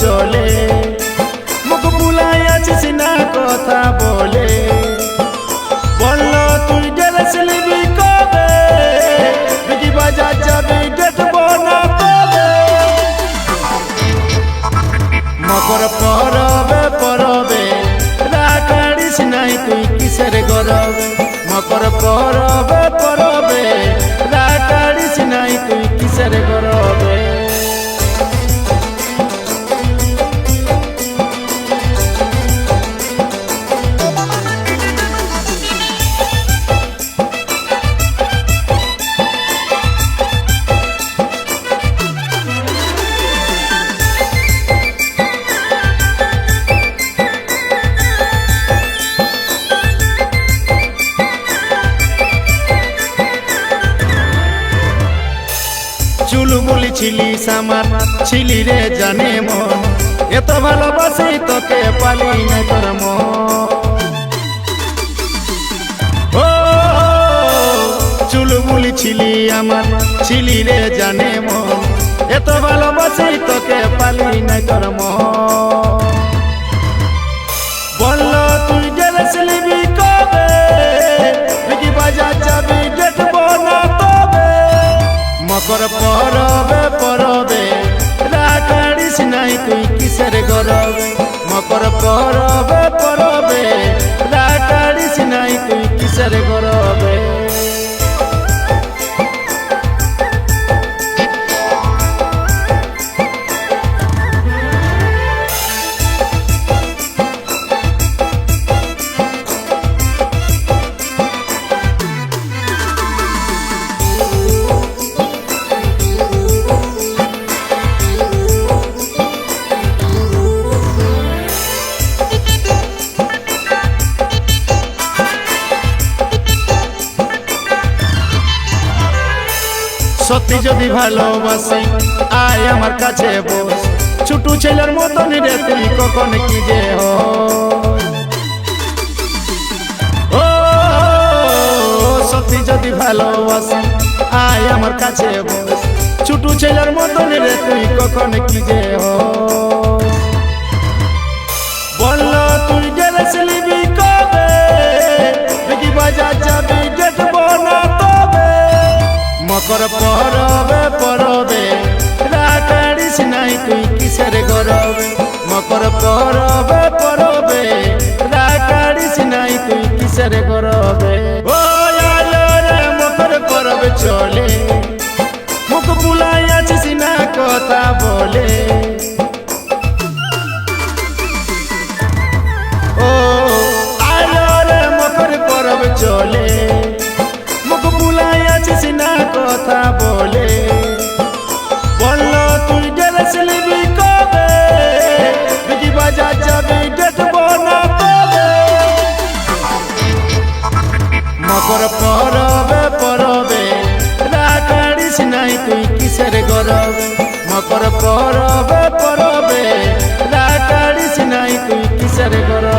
চলে। মুখ বুলাই আছিস না কথা বলে। বলল, তুই ড্রেস পরবে পরবে। নাই তুই কিসের গরবে? মকর পরবে বলেছিলি আমার ছিলি রে জানে এত ভালোবাসি তোকে পালি না তোর ও চুল ছিলি আমার, ছিলি রে জানে মন এত ভালোবাসি তোকে পালি না তোর মন সত্যি যদি ভালোবাসি, আয় আমার কাছে বস। ছোট ছেলের মতন রে, তুই কখন কি যে হ সত্যি যদি ভালোবাসি, আয় আমার কাছে বস। ছোট ছেলের মতন রে, তুই কখন কি যে বলল, তুই ড্রেস কিসের মকর পরবে পরবে। রাখাড়িস নাই তুই কিসের গরবে ও আলো রে মকর পরবে চলে। মুখ বুলাই আছিস না কথা বলে। ও আলো রে মকর পরব চলে। মুখ বুলাই আছিস না কথা বলে। মকর পরবে পরবে। রাখাড়িস নাই তুই কিসের গরবে? মকর পরবে পরবে। রাখাড়িস নাই তুই কিসের গরবে?